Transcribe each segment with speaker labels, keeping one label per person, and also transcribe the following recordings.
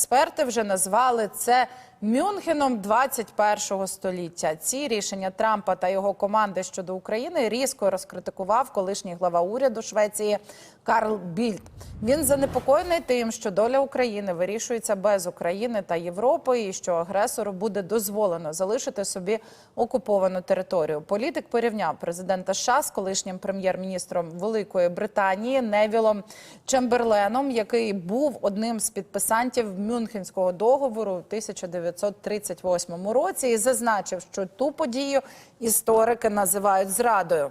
Speaker 1: Експерти вже назвали це Мюнхеном 21-го століття. Ці рішення Трампа та його команди щодо України різко розкритикував колишній глава уряду Швеції Карл Більд. Він занепокоєний тим, що доля України вирішується без України та Європи, і що агресору буде дозволено залишити собі окуповану територію. Політик порівняв президента США з колишнім прем'єр-міністром Великої Британії Невілом Чемберленом, який був одним з підписантів Мюнхенського договору у 1938 році, і зазначив, що ту подію історики називають зрадою.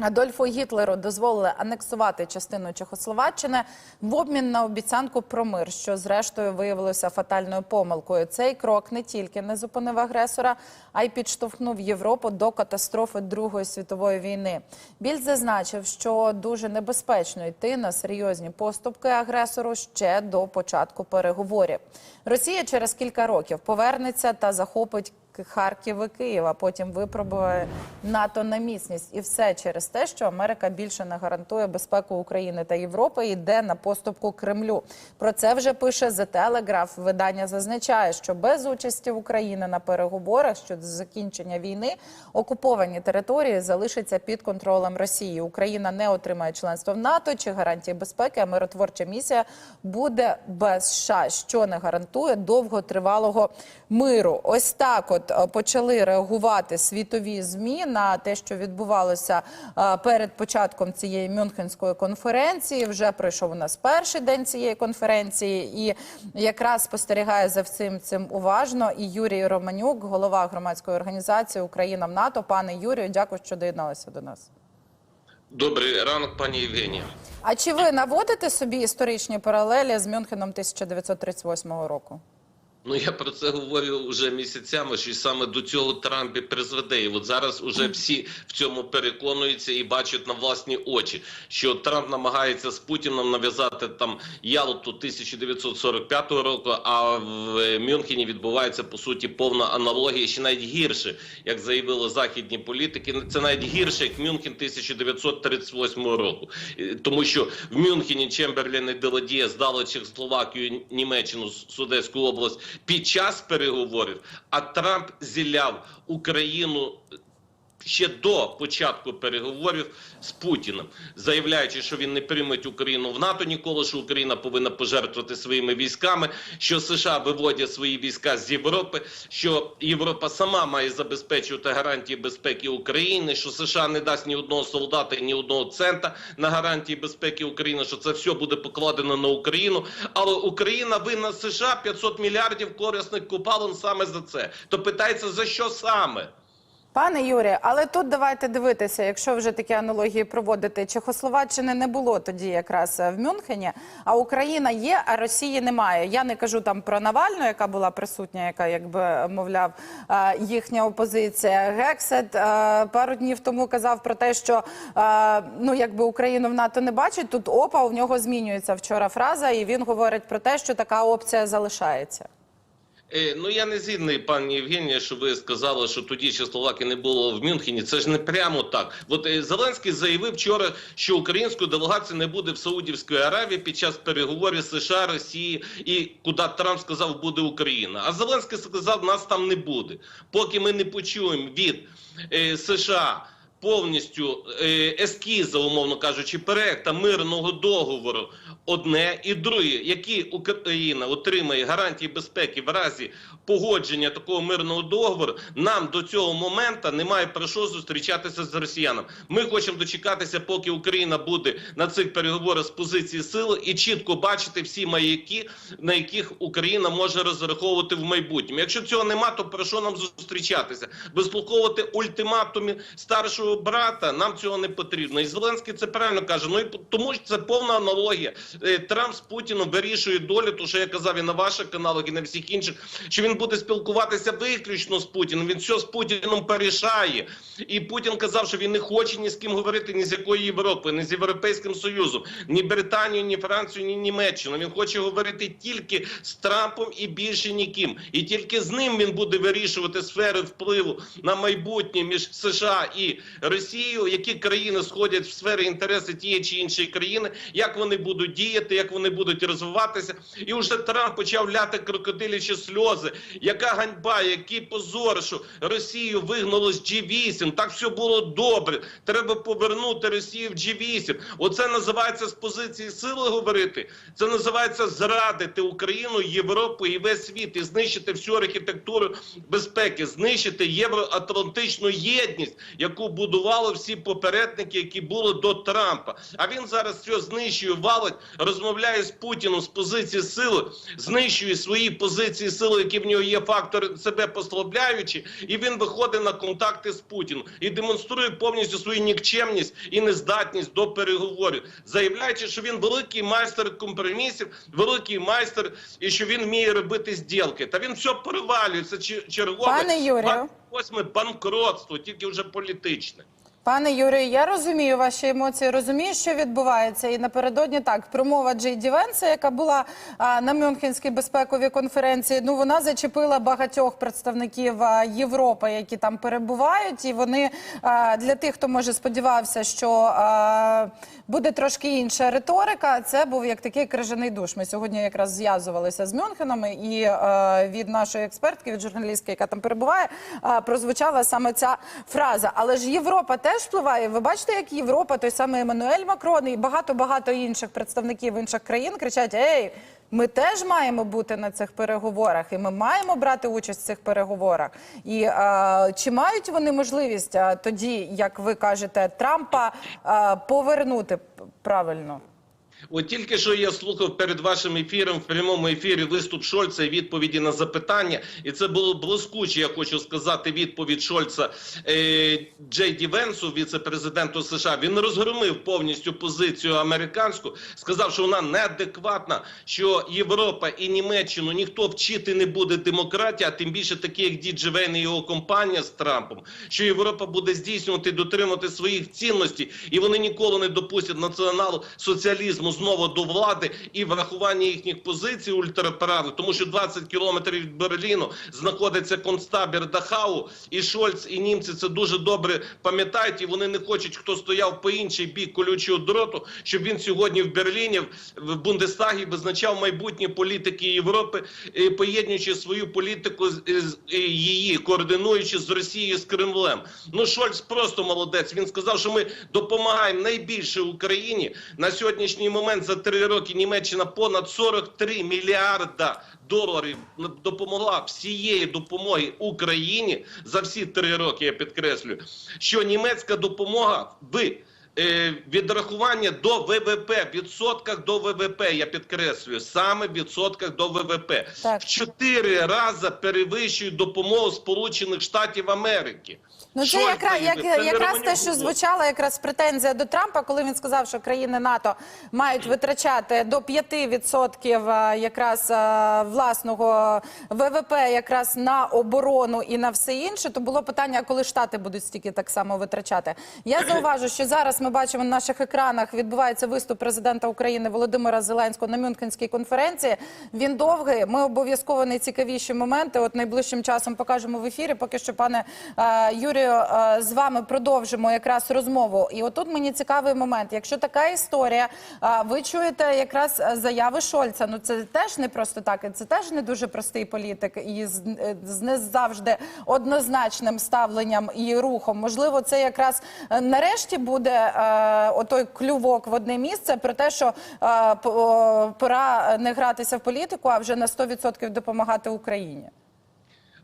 Speaker 1: Адольфу Гітлеру дозволили анексувати частину Чехословаччини в обмін на обіцянку про мир, що зрештою виявилося фатальною помилкою. Цей крок не тільки не зупинив агресора, а й підштовхнув Європу до катастрофи Другої світової війни. Біль зазначив, що дуже небезпечно йти на серйозні поступки агресору ще до початку переговорів. Росія через кілька років повернеться та захопить Харків і Київ, а потім випробує НАТО на міцність. І все через те, що Америка більше не гарантує безпеку України та Європи і йде на поступку Кремлю. Про це вже пише The Telegraph. Видання зазначає, що без участі України на переговорах щодо закінчення війни окуповані території залишаться під контролем Росії. Україна не отримає членство в НАТО чи гарантії безпеки. А миротворча місія буде без США, що не гарантує довготривалого миру. Ось так, от е, почали реагувати світові змі на те, що відбувалося е, перед початком цієї Мюнхенської конференції. Вже пройшов у нас перший день цієї конференції, і якраз спостерігає за всім цим уважно. І Юрій Романюк, голова громадської організації Україна в НАТО. Пане Юрію, дякую, що доєдналися до нас.
Speaker 2: Добрий ранок, пані Євгенія.
Speaker 1: А чи ви наводите собі історичні паралелі з Мюнхеном 1938 року?
Speaker 2: Ну я про це говорю вже місяцями, що саме до цього Трамп і призведе. І от зараз уже всі в цьому переконуються і бачать на власні очі, що Трамп намагається з Путіном нав'язати там Ялту 1945 року. А в Мюнхені відбувається по суті повна аналогія, ще навіть гірше, як заявили західні політики. Це навіть гірше, як Мюнхен 1938 року, тому що в Мюнхені Чемберлен і Деладія здали Чехословакію, Німеччину, Судетську область під час переговорів, а Трамп зіляв Україну ще до початку переговорів з Путіним, заявляючи, що він не прийме Україну в НАТО ніколи, що Україна повинна пожертвувати своїми військами, що США виводять свої війська з Європи, що Європа сама має забезпечувати гарантії безпеки України, що США не дасть ні одного солдата, ні одного цента на гарантії безпеки України, що це все буде покладено на Україну. Але Україна винна США 500 мільярдів корисних купалин саме за це. То питається за що саме?
Speaker 1: Пане Юрію, але тут давайте дивитися, якщо вже такі аналогії проводити, Чехословаччини не було тоді якраз е, в Мюнхені, а Україна є, а Росії немає. Я не кажу там про Навальну, яка була присутня, яка якби мовляв е, їхня опозиція. Гексет е, пару днів тому казав про те, що ну якби Україну в НАТО не бачить. Тут опа у нього змінюється вчора фраза, і він говорить про те, що така опція залишається.
Speaker 2: Е, Ну я не згідний, пані Євгенія, що ви сказали, що тоді ще Словаки не було в Мюнхені. Це ж не прямо так. От е, Зеленський заявив вчора, що української делегації не буде в Саудівській Аравії під час переговорів США, Росії і куди Трамп сказав, буде Україна. А Зеленський сказав, нас там не буде. Поки ми не почуємо від е, США. Повністю е, ескіза, умовно кажучи, проекта мирного договору одне і друге, які Україна отримає гарантії безпеки в разі погодження такого мирного договору, нам до цього моменту немає про що зустрічатися з росіянами. Ми хочемо дочекатися, поки Україна буде на цих переговорах з позиції сили і чітко бачити всі маяки, на яких Україна може розраховувати в майбутньому. Якщо цього нема, то про що нам зустрічатися? Вислуховувати ультиматуми старшого брата нам цього не потрібно. І Зеленський це правильно каже. Ну і тому що це повна аналогія. Е, Трамп з Путіном вирішує долю, то що я казав і на ваших каналах, і на всіх інших, що він буде спілкуватися виключно з Путіним. Він все з Путіном порішає. І Путін казав, що він не хоче ні з ким говорити, ні з якої Європи, ні з Європейським Союзом, ні Британію, ні Францію, ні Німеччину. Він хоче говорити тільки з Трампом і більше ніким. І тільки з ним він буде вирішувати сфери впливу на майбутнє між США і Росією, які країни сходять в сфері інтереси тієї чи іншої країни, як вони будуть діяти, як вони будуть розвиватися. І вже Трамп почав ляти крокодилячі сльози. Яка ганьба, який позор, що Росію вигнало з G8. Так все було добре. Треба повернути Росію в G8. Оце називається з позиції сили говорити. Це називається зрадити Україну, Європу і весь світ і знищити всю архітектуру безпеки, знищити євроатлантичну єдність, яку будували всі попередники, які були до Трампа. А він зараз все знищує, валить, розмовляє з Путіном з позиції сили, знищує свої позиції сили, які в нього є фактори себе послабляючі, і він виходить на контакти з Путіним і демонструє повністю свою нікчемність і нездатність до переговорів, заявляючи, що він великий майстер компромісів, великий майстер, і що він вміє робити зділки. Та він все провалює. Це чи- чергове
Speaker 1: Пане Юрію.
Speaker 2: Восьме банкротство, тільки вже політичне.
Speaker 1: Пане Юрію, я розумію ваші емоції, розумію, що відбувається. І напередодні так промова Джей Ді Венса, яка була а, на Мюнхенській безпековій конференції. Ну вона зачепила багатьох представників а, Європи, які там перебувають. І вони а, для тих, хто може сподівався, що а, буде трошки інша риторика. Це був як такий крижаний душ. Ми сьогодні якраз зв'язувалися з Мюнхеном, і а, від нашої експертки, від журналістки, яка там перебуває, а, прозвучала саме ця фраза. Але ж Європа теж впливає. Ви бачите, як Європа, той самий Еммануель Макрон і багато багато інших представників інших країн кричать: Ей, ми теж маємо бути на цих переговорах, і ми маємо брати участь в цих переговорах. І а, чи мають вони можливість а, тоді, як ви кажете, Трампа а, повернути правильно?
Speaker 2: От тільки що я слухав перед вашим ефіром в прямому ефірі виступ Шольца і відповіді на запитання, і це було блискуче. Я хочу сказати відповідь Шольца е, Джей Ді Венсу, віце-президенту США. Він розгромив повністю позицію американську, сказав, що вона неадекватна, що Європа і Німеччину ніхто вчити не буде демократії, а тим більше такі, як Ді Джевейн і його компанія з Трампом, що Європа буде здійснювати, дотримати своїх цінностей, і вони ніколи не допустять націонал соціалізму знову до влади і врахування їхніх позицій ультраправих, тому що 20 кілометрів від Берліну знаходиться концтабір Дахау, і Шольц, і німці це дуже добре пам'ятають, і вони не хочуть, хто стояв по інший бік колючого дроту, щоб він сьогодні в Берліні в Бундестагі визначав майбутнє політики Європи, е, поєднуючи свою політику з- е, її координуючи з Росією з Кремлем. Ну Шольц просто молодець. Він сказав, що ми допомагаємо найбільше Україні на сьогоднішній момент за три роки. Німеччина понад 43 мільярда доларів допомогла всієї допомоги Україні за всі три роки. Я підкреслюю, що німецька допомога в відрахування до ВВП, відсотках до ВВП, я підкреслюю, саме відсотках до ВВП.
Speaker 1: Так.
Speaker 2: В чотири рази перевищують допомогу Сполучених Штатів Америки.
Speaker 1: Ну, це якраз, як,
Speaker 2: це
Speaker 1: якраз те, що звучала якраз претензія до Трампа, коли він сказав, що країни НАТО мають витрачати до 5% якраз власного ВВП якраз на оборону і на все інше, то було питання, коли Штати будуть стільки так само витрачати. Я зауважу, що зараз ми бачимо на наших екранах відбувається виступ президента України Володимира Зеленського на Мюнхенській конференції. Він довгий. Ми обов'язково найцікавіші моменти. От найближчим часом покажемо в ефірі. Поки що, пане е, Юрію, е, з вами продовжимо якраз розмову. І отут мені цікавий момент. Якщо така історія, е, ви чуєте якраз заяви Шольца. Ну це теж не просто так. Це теж не дуже простий політик і з, не завжди однозначним ставленням і рухом. Можливо, це якраз нарешті буде е, отой клювок в одне місце про те, що е, пора не гратися в політику, а вже на 100% допомагати Україні.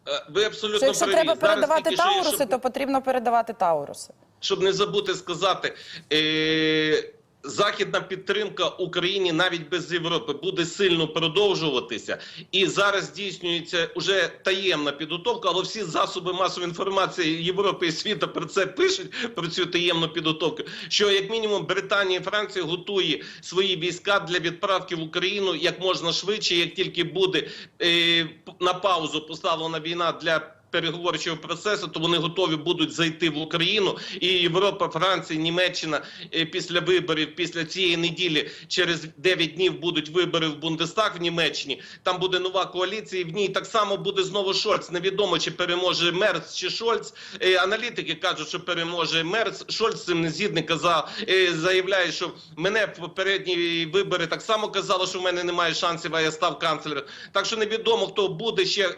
Speaker 2: Е, Ви абсолютно
Speaker 1: Що якщо
Speaker 2: праві.
Speaker 1: треба
Speaker 2: Зараз
Speaker 1: передавати тауруси,
Speaker 2: щоб-
Speaker 1: то потрібно передавати тауруси.
Speaker 2: щоб не забути сказати, е, західна підтримка Україні навіть без Європи буде сильно продовжуватися. І зараз здійснюється уже таємна підготовка, але всі засоби масової інформації Європи і світу про це пишуть про цю таємну підготовку. Що як мінімум Британія і Франція готує свої війська для відправки в Україну як можна швидше, як тільки буде е, на паузу поставлена війна для переговорчого процесу, то вони готові будуть зайти в Україну. І Європа, Франція, Німеччина е, після виборів, після цієї неділі, через 9 днів будуть вибори в Бундестаг в Німеччині. Там буде нова коаліція. і В ній так само буде знову Шольц. Невідомо чи переможе Мерц чи Шольц. Е, Аналітики кажуть, що переможе Мерц. Шольц цим не згідний казав. е, Заявляє, що мене в попередні вибори так само казало, що в мене немає шансів, а я став канцлером. Так що невідомо, хто буде ще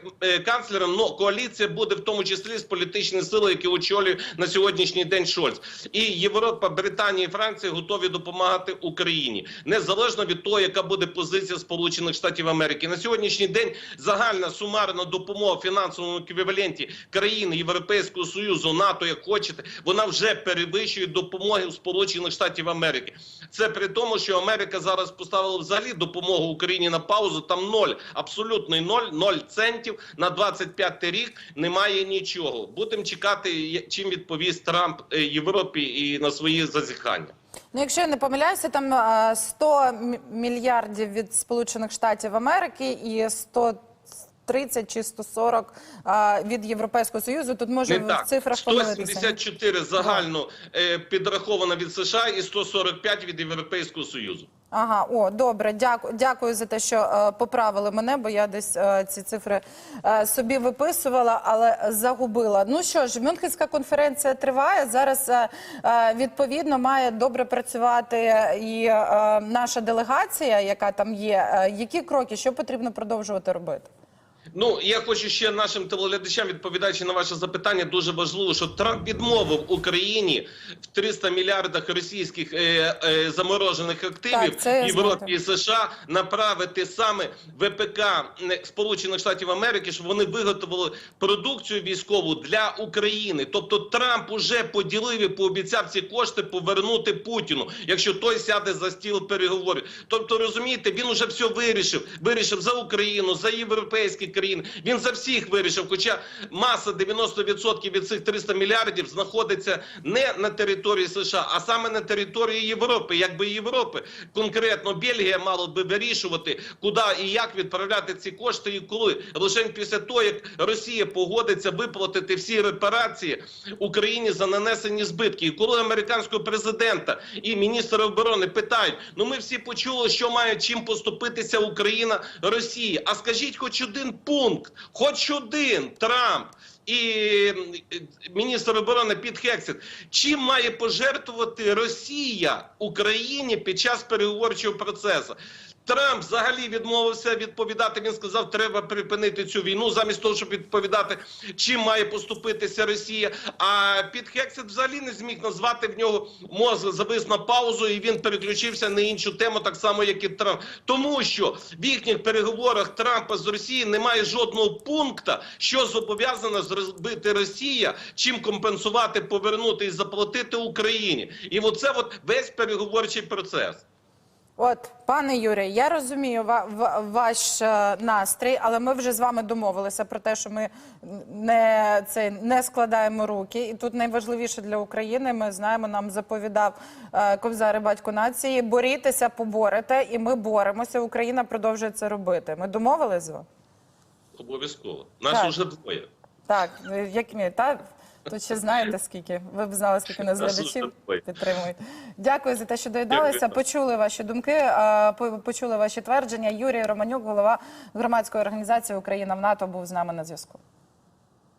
Speaker 2: канцлером. але коаліція буде в тому числі з політичної сили, які очолює на сьогоднішній день Шольц. І Європа, Британія і Франція готові допомагати Україні незалежно від того, яка буде позиція Сполучених Штатів Америки. На сьогоднішній день загальна сумарна допомога в фінансовому еквіваленті країн Європейського союзу, НАТО, як хочете, вона вже перевищує допомоги у Сполучених Штатів Америки. Це при тому, що Америка зараз поставила взагалі допомогу Україні на паузу. Там ноль, абсолютний ноль, ноль центів на 25 рік. Немає нічого. Будемо чекати, чим відповість Трамп е, Європі і на свої зазіхання.
Speaker 1: Ну, якщо я не помиляюся, там е, 100 мільярдів від Сполучених Штатів Америки і 130 чи 140 е, від Європейського Союзу. Тут може в цифрах помилитися.
Speaker 2: 174 загально е, підраховано від США і 145 від Європейського Союзу.
Speaker 1: Ага, о, добре, дякую, дякую за те, що е, поправили мене, бо я десь е, ці цифри е, собі виписувала, але загубила. Ну що ж, Мюнхенська конференція триває. Зараз е, е, відповідно має добре працювати і е, наша делегація, яка там є. Е, які кроки, що потрібно продовжувати робити?
Speaker 2: Ну я хочу ще нашим телеглядачам, відповідаючи на ваше запитання, дуже важливо, що Трамп відмовив Україні в 300 мільярдах російських е, е, заморожених активів
Speaker 1: Так, це
Speaker 2: Європі і США направити саме ВПК е, Сполучених Штатів Америки, щоб вони виготовили продукцію військову для України. Тобто Трамп уже поділив і пообіцяв ці кошти повернути Путіну, якщо той сяде за стіл переговорів. Тобто, розумієте, він уже все вирішив. Вирішив за Україну, за європейські країни. Він за всіх вирішив. Хоча маса 90% від цих 300 мільярдів знаходиться не на території США, а саме на території Європи. Якби Європи конкретно Бельгія мала би вирішувати, куди і як відправляти ці кошти, і коли лише після того, як Росія погодиться виплатити всі репарації Україні за нанесені збитки, і коли американського президента і міністра оборони питають: ну ми всі почули, що має чим поступитися Україна Росії. А скажіть, хоч один пункт, хоч один Трамп. І міністр оборони Піт Хексет, чим має пожертвувати Росія Україні під час переговорчого процесу? Трамп взагалі відмовився відповідати. Він сказав, треба припинити цю війну, замість того, щоб відповідати, чим має поступитися Росія. А Піт Хексет взагалі не зміг назвати в нього мозг завис на паузу, і він переключився на іншу тему, так само як і Трамп. Тому що в їхніх переговорах Трампа з Росією немає жодного пункту, що зобов'язана зробити Росія, чим компенсувати, повернути і заплатити Україні. І оце от весь переговорчий процес.
Speaker 1: От, пане Юрій, я розумію ва- ва- ваш е, настрій, але ми вже з вами домовилися про те, що ми не, це, не складаємо руки. І тут найважливіше для України, ми знаємо, нам заповідав е, Кобзар батько нації, борітеся, поборете, і ми боремося. Україна продовжує це робити. Ми з вами?
Speaker 2: Обов'язково. Нас
Speaker 1: Так.
Speaker 2: уже двоє.
Speaker 1: Так, як мені, та тут ще знаєте скільки. Ви б знали, скільки нас глядачів підтримують. Дякую за те, що доєдналися. Почули ваші думки, почули ваші твердження. Юрій Романюк, голова громадської організації Україна в НАТО, був з нами на зв'язку.